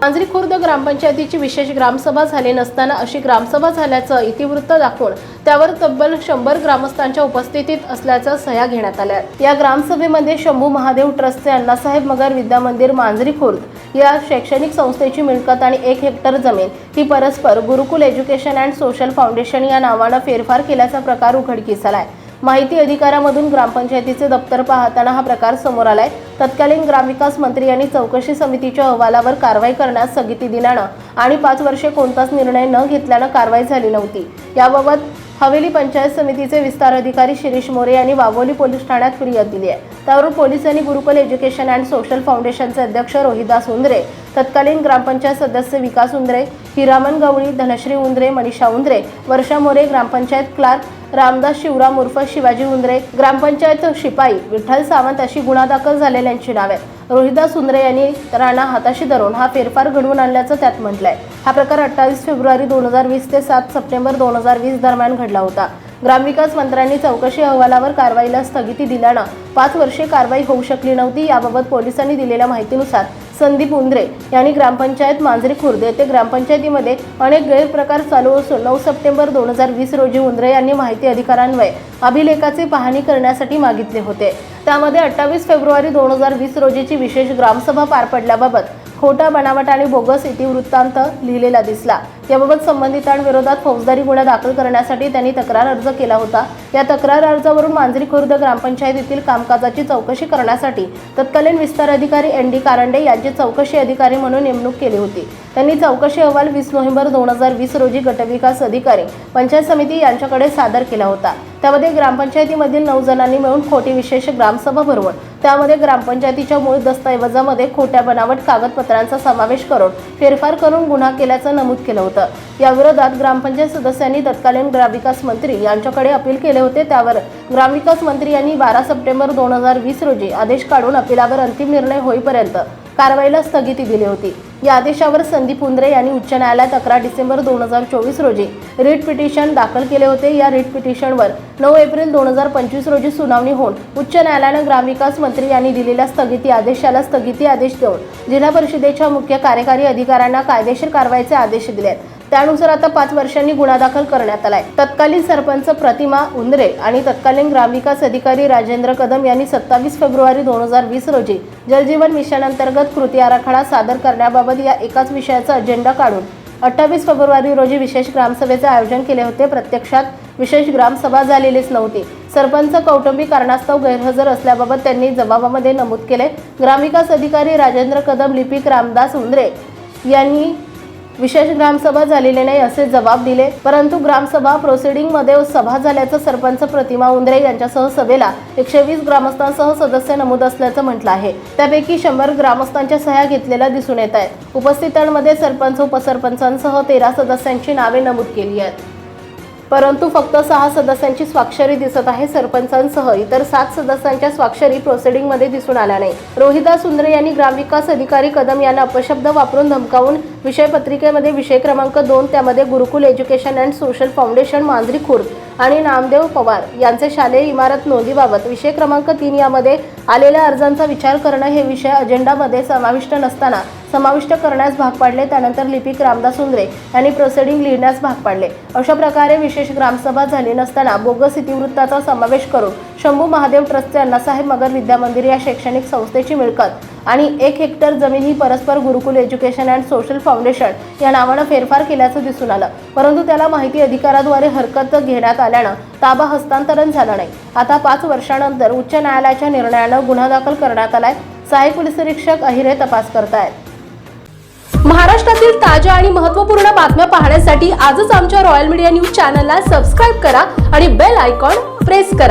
मांजरी खुर्द ग्रामपंचायतीची विशेष ग्रामसभा झाली नसताना अशी ग्रामसभा झाल्याचं इतिवृत्त दाखवून त्यावर तब्बल शंभर ग्रामस्थांच्या उपस्थितीत असल्याचं सह्या घेण्यात आल्या. या ग्रामसभेमध्ये शंभू महादेव ट्रस्टचे अण्णासाहेब मगर विद्या मंदिर मांजरी खुर्द या शैक्षणिक संस्थेची मिळकत आणि एक हेक्टर जमीन ही परस्पर Gurukul education and social foundation या नावानं फेरफार केल्याचा प्रकार उघडकीस आलाय. माहिती अधिकारामधून ग्रामपंचायतीचे दप्तर पाहताना हा प्रकार समोर आलाय. तत्कालीन ग्रामविकास मंत्री यांनी चौकशी समितीच्या अहवालावर कारवाई करण्यास स्थगिती दिल्यानं आणि पाच वर्षे कोणताच निर्णय न घेतल्यानं कारवाई झाली नव्हती. याबाबत हवेली पंचायत समितीचे विस्तार अधिकारी शिरीष मोरे यांनी वाघोली पोलीस ठाण्यात फिर्याद दिली आहे. त्यावरून पोलिसांनी गुरुकुल एज्युकेशन अँड सोशल फाउंडेशनचे अध्यक्ष रोहिदास उंद्रे तत्कालीन ग्रामपंचायत सदस्य विकास उंद्रे हिरामन गवळी धनश्री उंद्रे मनीषा उंद्रे वर्षा मोरे ग्रामपंचायत क्लार्क रामदास शिवराम उर्फ शिवाजी उंदरे ग्रामपंचायत शिपाई विठ्ठल सावंत अशी गुन्हा दाखल झालेल्यांची नावे. रोहिदास उंदरे यांनी राणा हाताशी धरून हा फेरफार घडवून आणल्याचं त्यात म्हटलंय. हा प्रकार अठ्ठावीस फेब्रुवारी दोन हजार वीस ते सात सप्टेंबर दोन हजार वीस दरम्यान घडला होता. ग्रामविकास मंत्र्यांनी चौकशी अहवालावर कारवाईला स्थगिती दिल्यानं पाच वर्षे कारवाई होऊ शकली नव्हती याबाबत पोलिसांनी दिलेल्या माहितीनुसार संदीप उंद्रे यांनी ग्रामपंचायत मांजरी खुर्द येथे ग्रामपंचायतीमध्ये अनेक गैरप्रकार चालू असून नऊ सप्टेंबर दोन हजार वीस रोजी उंद्रे यांनी माहिती अधिकारान्वये अभिलेखाची पाहणी करण्यासाठी मागितले होते. त्यामध्ये अठ्ठावीस फेब्रुवारी दोन हजार वीस रोजीची विशेष ग्रामसभा पार पडल्याबाबत खोटा बनावट आणि बोगस इतिवृत्तांत लिहिलेला दिसला. याबाबत संबंधितांविरोधात फौजदारी गुन्हा दाखल करण्यासाठी त्यांनी तक्रार अर्ज केला होता. या तक्रार अर्जावरून मांजरी खुर्द ग्रामपंचायतीतील कामकाजाची चौकशी करण्यासाठी तत्कालीन विस्तार अधिकारी एन डी कारंडे यांची चौकशी अधिकारी म्हणून नेमणूक केली होती. त्यांनी चौकशी अहवाल वीस नोव्हेंबर दोन हजार वीस रोजी गटविकास अधिकारी पंचायत समिती यांच्याकडे सादर केला होता. त्यामध्ये ग्रामपंचायतीमधील नऊ जणांनी मिळून खोटी विशेष ग्रामसभा भरवून त्यामध्ये ग्रामपंचायतीच्या मूळ दस्तऐवजामध्ये खोट्या बनावट कागदपत्रांचा समावेश करून फेरफार करून गुन्हा केल्याचं नमूद केलं होतं. याविरोधात ग्रामपंचायत सदस्यांनी तत्कालीन ग्रामविकास मंत्री यांच्याकडे अपील केले होते. त्यावर ग्रामविकास मंत्री यांनी बारा सप्टेंबर दोन हजार वीस रोजी आदेश काढून अपिलावर अंतिम निर्णय होईपर्यंत कारवाईला स्थगिती दिली होती. या आदेशावर संदीप उंद्रे यांनी उच्च न्यायालयात अकरा डिसेंबर दोन हजार चोवीस रोजी रिट पिटिशन दाखल केले होते. या रिट पिटिशनवर नऊ एप्रिल दोन हजार पंचवीस रोजी सुनावणी होऊन उच्च न्यायालयानं ग्रामविकास मंत्री यांनी दिलेल्या स्थगिती आदेशाला स्थगिती आदेश देऊन जिल्हा परिषदेच्या मुख्य कार्यकारी अधिकाऱ्यांना कायदेशीर कारवाईचे आदेश दिले आहेत त्यानुसार आता पाच वर्षांनी गुन्हा दाखल करण्यात आलाय. तत्कालीन सरपंच प्रतिमा उंद्रे आणि तत्कालीन ग्रामविकास अधिकारी राजेंद्र कदम यांनी सत्तावीस फेब्रुवारी दोन हजार वीस रोजी जलजीवन मिशन अंतर्गत कृती आराखडा सादर करण्याबाबत या एकाच विषयाचा अजेंडा काढून अठ्ठावीस फेब्रुवारी रोजी विशेष ग्रामसभेचे आयोजन केले होते. प्रत्यक्षात विशेष ग्रामसभा झालेलीच नव्हती. सरपंच कौटुंबिक कारणास्तव गैरहजर असल्याबाबत त्यांनी जबाबामध्ये नमूद केले. ग्रामविकास अधिकारी राजेंद्र कदम लिपिक रामदास उंद्रे यांनी विशेष ग्रामसभा झालेली नाही असे जबाब दिले परंतु ग्रामसभा प्रोसिडिंगमध्ये सभा झाल्याचं सरपंच प्रतिमा उंद्रे यांच्यासह सभेला एकशे वीस ग्रामस्थांसह सदस्य नमूद असल्याचं म्हटलं आहे. त्यापैकी शंभर ग्रामस्थांच्या सह्या घेतलेल्या दिसून येत आहेत. उपस्थितांमध्ये सरपंच उपसरपंचांसह तेरा सदस्यांची नावे नमूद केली आहेत. परंतु फक्त सहा सदस्यांची स्वाक्षरी दिसत आहे सरपंचांसह. इतर सात सदस्यांच्या स्वाक्षरी प्रोसिडिंगमध्ये दिसून आल्या नाही. रोहिदा सुंदरे यांनी ग्रामविकास अधिकारी कदम यांना अपशब्द वापरून धमकावून विषय पत्रिकेमध्ये विषय क्रमांक दोन त्यामध्ये Gurukul education and social foundation Manjari Khurd आणि नामदेव पवार यांचे शालेय इमारत नोंदीबाबत विषय क्रमांक तीन यामध्ये आलेल्या अर्जांचा विचार करणं हे विषय अजेंडामध्ये समाविष्ट नसताना समाविष्ट करण्यास भाग पाडले. त्यानंतर लिपिक रामदास उंद्रे यांनी प्रोसिडिंग लिहिण्यास भाग पाडले. अशा प्रकारे विशेष ग्रामसभा झाली नसताना बोगस इतिवृत्ताचा समावेश करून शंभू महादेव ट्रस्टचे अण्णासाहेब मगर विद्या मंदिर या शैक्षणिक संस्थेची मिळकत आणि एक हेक्टर जमीन ही परस्पर Gurukul education and social foundation या नावानं फेरफार केल्याचं दिसून आलं. परंतु त्याला माहिती अधिकाराद्वारे हरकत घेण्यात आल्यानं ताबा हस्तांतरण झालं नाही. आता पाच वर्षानंतर उच्च न्यायालयाच्या निर्णयानं गुन्हा दाखल करण्यात आलाय सहाय्यक पोलीस निरीक्षक अहिरे तपास करतायत. महाराष्ट्रातील ताज्या आणि महत्त्वपूर्ण बातम्या पाहण्यासाठी आजच आमच्या रॉयल मीडिया न्यूज चॅनलला सबस्क्राईब करा आणि बेल आयकॉन प्रेस करा.